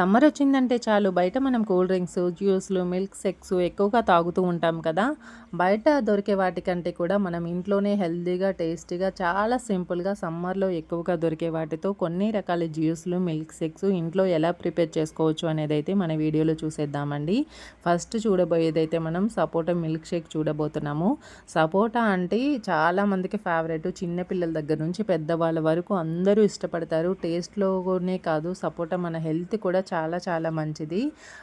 Summer వచ్చిందంటే చాలు. బయట మనం కూల్ డ్రింక్స్ జ్యూస్లు మిల్క్ సెక్స్ ఎక్కువగా తాగుతూ ఉంటాం కదా. బయట దొరికే వాటికంటే కూడా మనం ఇంట్లోనే హెల్తీగా టేస్టీగా చాలా సింపుల్గా సమ్మర్లో ఎక్కువగా దొరికే వాటితో కొన్ని రకాల జ్యూస్లు మిల్క్ సెక్స్ ఇంట్లో ఎలా ప్రిపేర్ చేసుకోవచ్చు అనేది అయితే మన వీడియోలో చూసేద్దామండి. ఫస్ట్ చూడబోయేదైతే మనం సపోటా మిల్క్ షేక్ చూడబోతున్నాము. సపోటా అంటే చాలామందికి ఫేవరెట్. చిన్నపిల్లల దగ్గర నుంచి పెద్దవాళ్ళ వరకు అందరూ ఇష్టపడతారు. టేస్ట్లోనే కాదు సపోటా మన హెల్త్ కూడా చాలా చాలా మంచిది.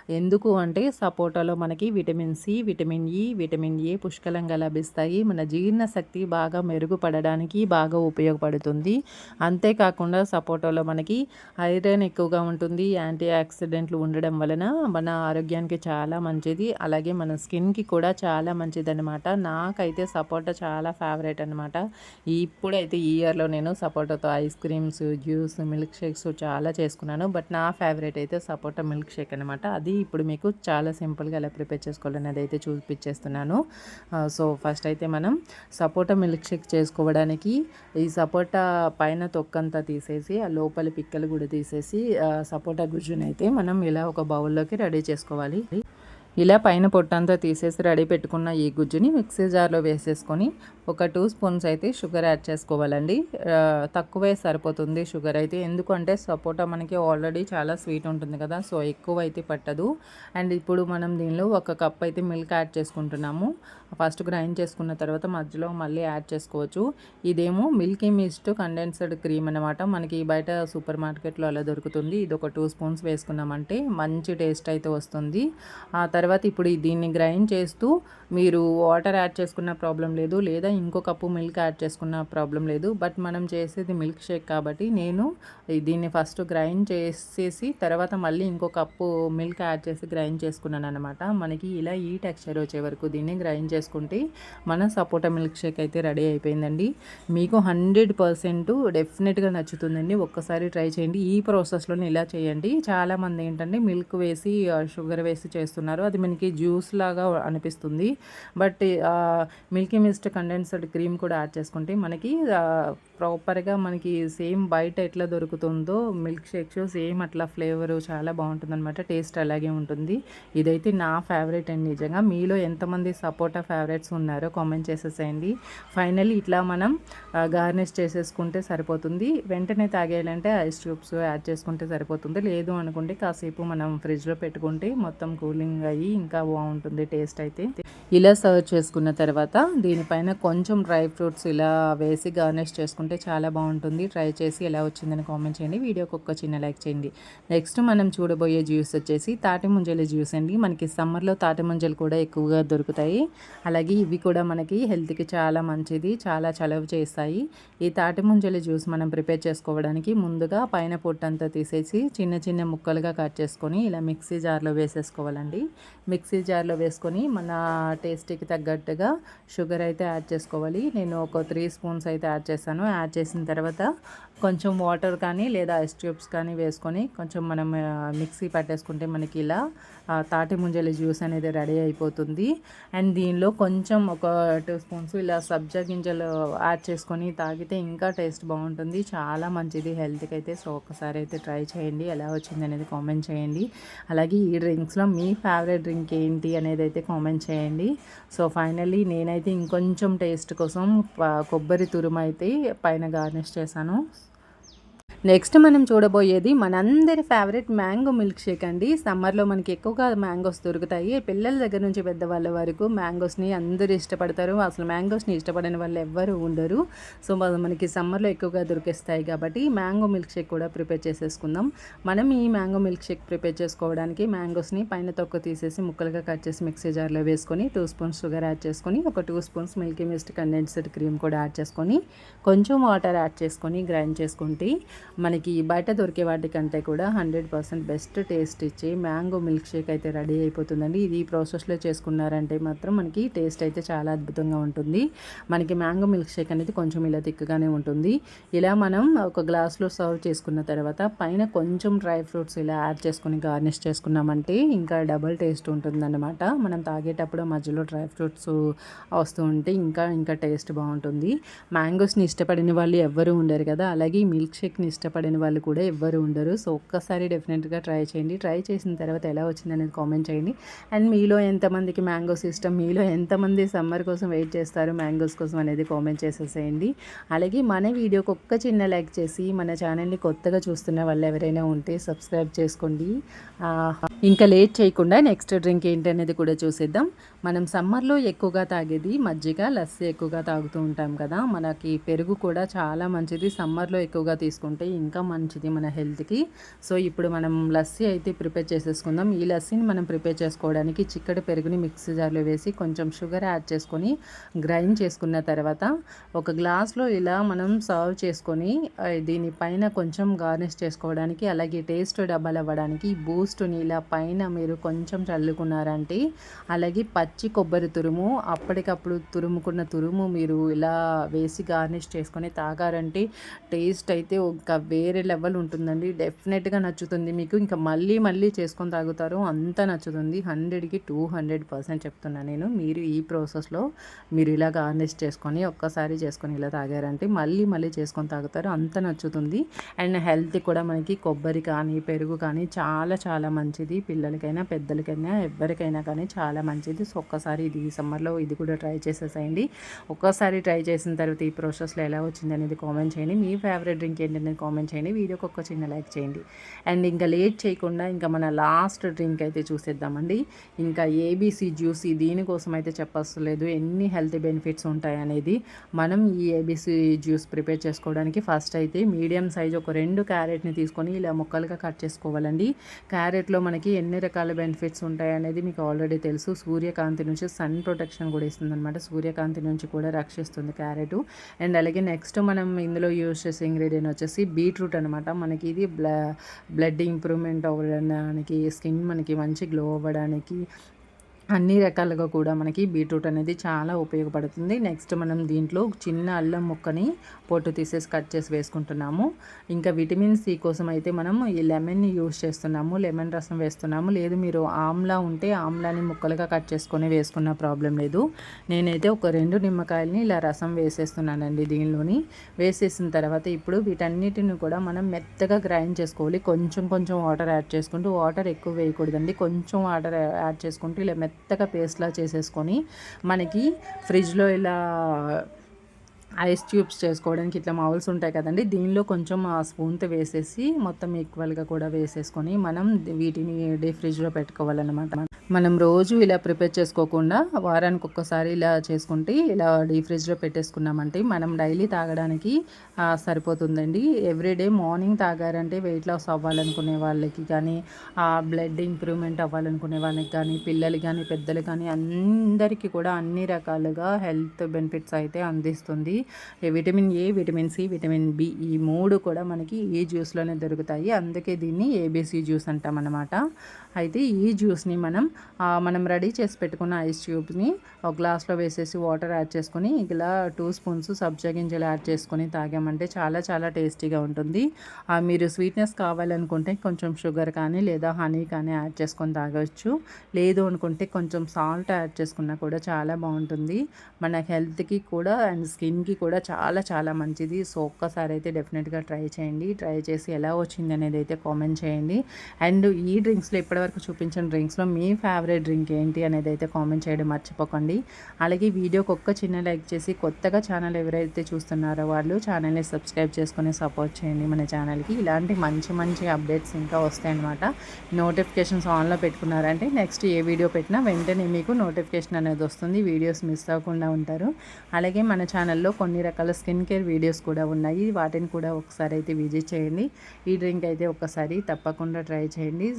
ఎందుకు అంటే సపోటాలో మనకి vitamin C vitamin E vitamin A పుష్కలంగా లభిస్తాయి. మన జీర్ణశక్తి బాగా మెరుగుపడడానికి బాగా ఉపయోగపడుతుంది. అంతేకాకుండా సపోటాలో మనకి ఐరన్ ఎక్కువగా ఉంటుంది. యాంటీ ఆక్సిడెంట్లు ఉండడం వలన మన ఆరోగ్యానికి చాలా మంచిది. అలాగే మన స్కిన్కి కూడా చాలా మంచిది అనమాట నాకైతే సపోటా చాలా ఫేవరెట్ అనమాట ఇప్పుడైతే ఈ ఇయర్లో నేను సపోటాతో ice creams juice milk shakes చాలా చేసుకున్నాను. బట్ నా ఫేవరెట్ అయితే సపోటా మిల్క్ షేక్ అనమాట అది ఇప్పుడు మీకు చాలా సింపుల్గా ఎలా ప్రిపేర్ చేసుకోవాలనేది అయితే చూపించేస్తున్నాను. సో ఫస్ట్ అయితే మనం సపోటా మిల్క్ షేక్ చేసుకోవడానికి ఈ సపోటా పైన తొక్కంతా తీసేసి ఆ లోపల పిక్కలు కూడా తీసేసి సపోటా గుజ్జునైతే మనం ఇలా ఒక బౌల్లోకి రెడీ చేసుకోవాలి. ఇలా పైన పొట్టంతా తీసేసి రెడీ పెట్టుకున్న ఈ గుజ్జుని మిక్సీ జార్లో వేసేసుకొని ఒక టూ స్పూన్స్ అయితే షుగర్ యాడ్ చేసుకోవాలండి. తక్కువే సరిపోతుంది షుగర్ అయితే. ఎందుకంటే సపోటా మనకి ఆల్రెడీ చాలా స్వీట్ ఉంటుంది కదా సో ఎక్కువ అయితే పట్టదు. అండ్ ఇప్పుడు మనం దీనిలో ఒక కప్ అయితే మిల్క్ యాడ్ చేసుకుంటున్నాము. ఫస్ట్ గ్రైండ్ చేసుకున్న తర్వాత మధ్యలో మళ్ళీ యాడ్ చేసుకోవచ్చు. ఇదేమో మిల్కీ మిస్ట్ కండెన్స్డ్ క్రీమ్ అనమాట మనకి బయట సూపర్ మార్కెట్లో అలా దొరుకుతుంది. ఇది ఒక టూ స్పూన్స్ వేసుకున్నామంటే మంచి టేస్ట్ అయితే వస్తుంది. ఆ తర్వాత ఇప్పుడు దీన్ని గ్రైండ్ చేస్తూ మీరు వాటర్ యాడ్ చేసుకున్న ప్రాబ్లం లేదు. లేదా ఇంకో కప్పు మిల్క్ యాడ్ చేసుకున్న ప్రాబ్లం లేదు. బట్ మనం చేసేది మిల్క్ షేక్ కాబట్టి నేను దీన్ని ఫస్ట్ గ్రైండ్ చేసేసి తర్వాత మళ్ళీ ఇంకో కప్పు మిల్క్ యాడ్ చేసి గ్రైండ్ చేసుకున్నాను అనమాట మనకి ఇలా ఈ టెక్స్చర్ వచ్చే వరకు దీన్ని గ్రైండ్ చేసుకుంటే మన సపోటా మిల్క్ షేక్ అయితే రెడీ అయిపోయిందండి. మీకు హండ్రెడ్ పర్సెంట్ డెఫినెట్గా నచ్చుతుందండి. ఒక్కసారి ట్రై చేయండి. ఈ ప్రాసెస్లోనే ఇలా చేయండి. చాలామంది ఏంటంటే మిల్క్ వేసి షుగర్ వేసి చేస్తున్నారు. అది మనకి జ్యూస్ లాగా అనిపిస్తుంది. But milky mist condensed cream కూడా యాడ్ చేసుకుంటే మనకి ప్రాపర్గా మనకి సేమ్ బయట ఎట్లా దొరుకుతుందో మిల్క్ షేక్స్ సేమ్ అట్లా ఫ్లేవర్ చాలా బాగుంటుంది అనమాట టేస్ట్ అలాగే ఉంటుంది. ఇదైతే నా ఫేవరెట్ అండి నిజంగా. మీలో ఎంతమంది సపోటా ఫేవరెట్స్ ఉన్నారో కామెంట్ చేసేసేయండి. ఫైనల్లీ ఇట్లా మనం గార్నిష్ చేసేసుకుంటే సరిపోతుంది. వెంటనే తాగేయాలంటే ఐస్ ట్యూబ్స్ యాడ్ చేసుకుంటే సరిపోతుంది. లేదు అనుకుంటే కాసేపు మనం ఫ్రిడ్జ్లో పెట్టుకుంటే మొత్తం కూలింగ్ అయ్యి ఇంకా బాగుంటుంది టేస్ట్ అయితే. ఇలా సర్వ్ చేసుకున్న తర్వాత దీనిపైన కొంచెం కొంచెం డ్రై ఫ్రూట్స్ ఇలా వేసి గార్నిష్ చేసుకుంటే చాలా బాగుంటుంది. ట్రై చేసి ఎలా వచ్చిందని కామెంట్ చేయండి. వీడియోకి ఒక్క చిన్న లైక్ చేయండి. నెక్స్ట్ మనం చూడబోయే జ్యూస్ వచ్చేసి తాటి ముంజల జ్యూస్ అండి. మనకి సమ్మర్లో తాటి ముంజలు కూడా ఎక్కువగా దొరుకుతాయి. అలాగే ఇవి కూడా మనకి హెల్త్కి చాలా మంచిది చాలా చలవ చేస్తాయి. ఈ తాటి ముంజల జ్యూస్ మనం ప్రిపేర్ చేసుకోవడానికి ముందుగా పైన పొట్టంతా తీసేసి చిన్న చిన్న ముక్కలుగా కట్ చేసుకొని ఇలా మిక్సీ జార్లో వేసేసుకోవాలండి. మిక్సీ జార్లో వేసుకొని మన టేస్ట్కి తగ్గట్టుగా షుగర్ అయితే యాడ్ చేసుకోవాలి. నేను ఒక త్రీ స్పూన్స్ అయితే యాడ్ చేశాను యాడ్ చేసిన తర్వాత కొంచెం వాటర్ కానీ లేదా ఐస్ ట్యూబ్స్ కానీ వేసుకొని కొంచెం మనం మిక్సీ పట్టేసుకుంటే మనకి ఇలా తాటి ముంజల జ్యూస్ అనేది రెడీ అయిపోతుంది. అండ్ దీనిలో కొంచెం ఒక టూ స్పూన్స్ ఇలా సబ్జా గింజలు యాడ్ చేసుకొని తాగితే ఇంకా టేస్ట్ బాగుంటుంది. చాలా మంచిది. హెల్త్కి అయితే సో ఒకసారి అయితే ట్రై చేయండి. ఎలా వచ్చింది అనేది కామెంట్ చేయండి. అలాగే ఈ డ్రింక్స్లో మీ ఫేవరెట్ డ్రింక్ ఏంటి అనేది అయితే కామెంట్ చేయండి. సో ఫైనల్లీ నేనైతే ఇంకొంచెం టేస్ట్ కోసం కొబ్బరి తురుము అయితే పైన గార్నిష్ చేశాను. నెక్స్ట్ మనం చూడబోయేది మనందరి ఫేవరెట్ మ్యాంగో మిల్క్ షేక్ అండి. సమ్మర్లో మనకి ఎక్కువగా మ్యాంగోస్ దొరుకుతాయి. పిల్లల దగ్గర నుంచి పెద్దవాళ్ళ వరకు మ్యాంగోస్ని అందరూ ఇష్టపడతారు. అసలు మ్యాంగోస్ని ఇష్టపడని వాళ్ళు ఎవ్వరు ఉండరు. సో మనకి సమ్మర్లో ఎక్కువగా దొరికేస్తాయి కాబట్టి మ్యాంగో మిల్క్ షేక్ కూడా ప్రిపేర్ చేసేసుకుందాం. మనం ఈ మ్యాంగో మిల్క్ షేక్ ప్రిపేర్ చేసుకోవడానికి మ్యాంగోస్ని పైన తొక్క తీసేసి ముక్కలుగా కట్ చేసి మిక్సీ జార్లో వేసుకొని టూ స్పూన్స్ షుగర్ యాడ్ చేసుకొని ఒక two spoons milky mist condensed cream కూడా యాడ్ చేసుకొని కొంచెం వాటర్ యాడ్ చేసుకొని గ్రైండ్ చేసుకుంటే మనకి బయట దొరికే వాటికంటే కూడా హండ్రెడ్ పర్సెంట్ బెస్ట్ టేస్ట్ ఇచ్చి మ్యాంగో మిల్క్ షేక్ అయితే రెడీ అయిపోతుందండి. ఇది ఈ ప్రాసెస్లో చేసుకున్నారంటే మాత్రం మనకి టేస్ట్ అయితే చాలా అద్భుతంగా ఉంటుంది. మనకి మ్యాంగో మిల్క్ షేక్ అనేది కొంచెం ఇలా తిక్కగానే ఉంటుంది. ఇలా మనం ఒక గ్లాస్లో సర్వ్ చేసుకున్న తర్వాత పైన కొంచెం డ్రై ఫ్రూట్స్ ఇలా యాడ్ చేసుకుని గార్నిష్ చేసుకున్నామంటే ఇంకా డబుల్ టేస్ట్ ఉంటుందన్నమాట. మనం తాగేటప్పుడు మధ్యలో డ్రై ఫ్రూట్స్ వస్తూ ఉంటే ఇంకా ఇంకా టేస్ట్ బాగుంటుంది. మ్యాంగోస్ని ఇష్టపడిన వాళ్ళు ఎవ్వరూ ఉండరు కదా. అలాగే మిల్క్ షేక్ని ఇష్ట ఇష్టపడిన వాళ్ళు కూడా ఎవ్వరు ఉండరు. సో ఒక్కసారి డెఫినెట్గా ట్రై చేయండి. ట్రై చేసిన తర్వాత ఎలా వచ్చింది అనేది కామెంట్ చేయండి. అండ్ మీలో ఎంతమందికి మ్యాంగోస్ ఇష్టం మీలో ఎంతమంది సమ్మర్ కోసం వెయిట్ చేస్తారు మ్యాంగోస్ కోసం అనేది కామెంట్ చేసేసేయండి. అలాగే మన వీడియోకి ఒక్క చిన్న లైక్ చేసి మన ఛానల్ని కొత్తగా చూస్తున్న వాళ్ళు ఎవరైనా ఉంటే సబ్స్క్రైబ్ చేసుకోండి. ఇంకా లేట్ చేయకుండా నెక్స్ట్ డ్రింక్ ఏంటి అనేది కూడా చూసేద్దాం. మనం సమ్మర్లో ఎక్కువగా తాగేది మజ్జిగ లస్సీ ఎక్కువగా తాగుతూ ఉంటాం కదా. మనకి పెరుగు కూడా చాలా మంచిది. సమ్మర్లో ఎక్కువగా తీసుకుంటే ఇంకా మంచిది మన హెల్త్కి. సో ఇప్పుడు మనం లస్సీ అయితే ప్రిపేర్ చేసేసుకుందాం. ఈ లస్సీని మనం ప్రిపేర్ చేసుకోవడానికి చిక్కటి పెరుగుని మిక్సీ జార్లో వేసి కొంచెం షుగర్ యాడ్ చేసుకొని గ్రైండ్ చేసుకున్న తర్వాత ఒక గ్లాస్లో ఇలా మనం సర్వ్ చేసుకొని దీనిపైన కొంచెం గార్నిష్ చేసుకోవడానికి అలాగే టేస్ట్ డబల్ అవ్వడానికి బూస్ట్ని ఇలా పైన మీరు కొంచెం చల్లుకున్నారంటే అలాగే పచ్చి కొబ్బరి తురుము అప్పటికప్పుడు తురుముకున్న తురుము మీరు ఇలా వేసి గార్నిష్ చేసుకొని తాగారంటే టేస్ట్ అయితే ఒక వేరే లెవెల్ ఉంటుందండి. డెఫినెట్గా నచ్చుతుంది మీకు. ఇంకా మళ్ళీ మళ్ళీ చేసుకొని తాగుతారు. అంత నచ్చుతుంది. హండ్రెడ్కి టూ హండ్రెడ్ పర్సెంట్ చెప్తున్నాను నేను. మీరు ఈ ప్రాసెస్లో మీరు ఇలా గార్నిష్ చేసుకొని ఒక్కసారి చేసుకొని ఇలా తాగారంటే మళ్ళీ మళ్ళీ చేసుకొని తాగుతారు. అంత నచ్చుతుంది. అండ్ హెల్త్ కూడా మనకి కొబ్బరి కానీ పెరుగు కానీ చాలా చాలా మంచిది. పిల్లలకైనా పెద్దలకైనా ఎవరికైనా కానీ చాలా మంచిది. సో ఒక్కసారి ఇది ఈ సమ్మర్లో ఇది కూడా ట్రై చేసేసేయండి. ఒక్కసారి ట్రై చేసిన తర్వాత ఈ ప్రాసెస్లో ఎలా వచ్చింది అనేది కామెంట్ చేయండి. మీ ఫేవరెట్ డ్రింక్ ఏంటనేది కామెంట్ చేయండి. వీడియోకి ఒక చిన్న లైక్ చేయండి. అండ్ ఇంకా లేట్ చేయకుండా ఇంకా మన లాస్ట్ డ్రింక్ అయితే చూసేద్దామండి. ఇంకా ఏబీసీ జ్యూస్ దీనికోసం అయితే చెప్పలేదు ఎన్ని హెల్త్ బెనిఫిట్స్ ఉంటాయి అనేది మనం ఈ ఏబీసీ జ్యూస్ ప్రిపేర్ చేసుకోవడానికి ఫస్ట్ అయితే మీడియం సైజ్ ఒక రెండు క్యారెట్ని తీసుకొని ఇలా ముక్కలుగా కట్ చేసుకోవాలండి. క్యారెట్లో మనకి ఎన్ని రకాల బెనిఫిట్స్ ఉంటాయి అనేది మీకు ఆల్రెడీ తెలుసు. సూర్యకాంతి నుంచి సన్ ప్రొటెక్షన్ కూడా ఇస్తుంది అనమాట సూర్యకాంతి నుంచి కూడా రక్షిస్తుంది క్యారెట్. అండ్ అలాగే నెక్స్ట్ మనం ఇందులో యూజ్ చేసే ఇంగ్రీడియంట్ వచ్చేసి బీట్రూట్ అనమాట మనకి ఇది బ్లడ్ ఇంప్రూవ్మెంట్ అవ్వడానికి స్కిన్ మనకి మంచి గ్లో అవ్వడానికి అన్ని రకాలుగా కూడా మనకి బీట్రూట్ అనేది చాలా ఉపయోగపడుతుంది. నెక్స్ట్ మనం దీంట్లో చిన్న అల్లం ముక్కని పొట్టు తీసేసి కట్ చేసి వేసుకుంటున్నాము. ఇంకా విటమిన్ సి కోసం అయితే మనం ఈ లెమన్ని యూస్ చేస్తున్నాము. లెమన్ రసం వేస్తున్నాము. లేదు మీరు ఆమ్లా ఉంటే ఆమ్లాని ముక్కలుగా కట్ చేసుకొని వేసుకున్న ప్రాబ్లం లేదు. నేనైతే ఒక రెండు నిమ్మకాయలని ఇలా రసం వేసేస్తున్నానండి దీనిలోని. వేసేసిన తర్వాత ఇప్పుడు వీటన్నిటిని కూడా మనం మెత్తగా గ్రైండ్ చేసుకోవాలి. కొంచెం కొంచెం వాటర్ యాడ్ చేసుకుంటూ వాటర్ ఎక్కువ వేయకూడదండి. కొంచెం వాటర్ యాడ్ చేసుకుంటూ ఇలా మెత్తగా పేస్ట్లా చేసేసుకొని మనకి ఫ్రిడ్జ్లో ఇలా ఐస్ ట్యూబ్స్ చేసుకోవడానికి ఇట్లా మౌల్స్ ఉంటాయి కదండి దీనిలో కొంచెం ఆ స్పూన్తో వేసేసి మొత్తం ఈక్వల్గా కూడా వేసేసుకొని మనం వీటిని డీ ఫ్రిడ్జ్లో పెట్టుకోవాలన్నమాట. మనం రోజు ఇలా ప్రిపేర్ చేసుకోకుండా వారానికి ఒక్కసారి ఇలా చేసుకుంటే ఇలా డీప్ ఫ్రిడ్జ్లో పెట్టేసుకున్నామంటే మనం డైలీ తాగడానికి సరిపోతుందండి. ఎవ్రీడే మార్నింగ్ తాగారంటే వెయిట్ లాస్ అవ్వాలనుకునే వాళ్ళకి కానీ బ్లడ్ ఇంప్రూవ్మెంట్ అవ్వాలనుకునే వాళ్ళకి కానీ పిల్లలు కానీ పెద్దలు కానీ అందరికీ కూడా అన్ని రకాలుగా హెల్త్ బెనిఫిట్స్ అయితే అందిస్తుంది. Vitamin A vitamin C vitamin B ఈ మూడు కూడా మనకి ఈ జ్యూస్లోనే దొరుకుతాయి. అందుకే దీన్ని ఏబీసీ జ్యూస్ అంటామన్నమాట. అయితే ఈ జ్యూస్ని మనం మనం రెడీ చేసి పెట్టుకున్న ఐస్ ట్యూబ్ని ఒక గ్లాస్లో వేసేసి వాటర్ యాడ్ చేసుకొని ఇలా టూ స్పూన్స్ సబ్జా గింజలు యాడ్ చేసుకొని తాగామంటే చాలా చాలా టేస్టీగా ఉంటుంది. మీరు స్వీట్నెస్ కావాలనుకుంటే కొంచెం షుగర్ కానీ లేదా హనీ కానీ యాడ్ చేసుకొని తాగవచ్చు లేదు అనుకుంటే కొంచెం సాల్ట్ యాడ్ చేసుకున్నా కూడా చాలా బాగుంటుంది. మన హెల్త్కి కూడా అండ్ స్కిన్కి కూడా చాలా చాలా మంచిది. సో ఒక్కసారి అయితే డెఫినెట్గా ట్రై చేయండి. ట్రై చేసి ఎలా వచ్చింది అనేది అయితే కామెంట్ చేయండి. అండ్ ఈ డ్రింక్స్లో ఇప్పటివరకు చూపించిన డ్రింక్స్లో మీ ఫేవరెట్ డ్రింక్ ఏంటి అనేది అయితే కామెంట్ చేయడం మర్చిపోకండి. అలాగే వీడియోకి ఒక్క చిన్న లైక్ చేసి కొత్తగా ఛానల్ ఎవరైతే చూస్తున్నారో వాళ్ళు ఛానల్ని సబ్స్క్రైబ్ చేసుకుని సపోర్ట్ చేయండి మన ఛానల్కి ఇలాంటి మంచి మంచి అప్డేట్స్ ఇంకా వస్తాయన్నమాట. నోటిఫికేషన్స్ ఆన్లో పెట్టుకున్నారంటే నెక్స్ట్ ఏ వీడియో పెట్టినా వెంటనే మీకు నోటిఫికేషన్ అనేది వస్తుంది. వీడియోస్ మిస్ అవ్వకుండా ఉంటారు. అలాగే మన ఛానల్లో కొన్ని రకాల స్కిన్ కేర్ వీడియోస్ కూడా ఉన్నాయి. వాటిని కూడా ఒకసారి అయితే విజిట్ చేయండి. ఈ డ్రింక్ అయితే ఒక్కసారి తప్పకుండా ట్రై చేయండి.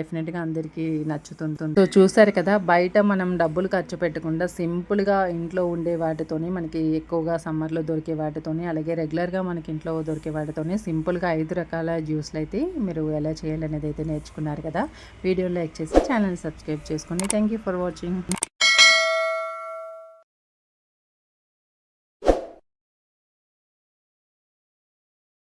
డెఫినెట్గా అందరికీ నచ్చుతుంది. సో చూసారు కదా బయట మనం డబ్బులు ఖర్చు పెట్టకుండా సింపుల్గా ఇంట్లో ఉండే వాటితోని మనకి ఎక్కువగా సమ్మర్లో దొరికే వాటితోని అలాగే రెగ్యులర్గా మనకి ఇంట్లో దొరికే వాటితోని సింపుల్గా ఐదు రకాల జ్యూస్లు అయితే మీరు ఎలా చేయాలనేది అయితే నేర్చుకున్నారు కదా. వీడియో లైక్ చేసి ఛానల్ సబ్స్క్రైబ్ చేసుకోండి థ్యాంక్ యూ ఫర్ వాచింగ్.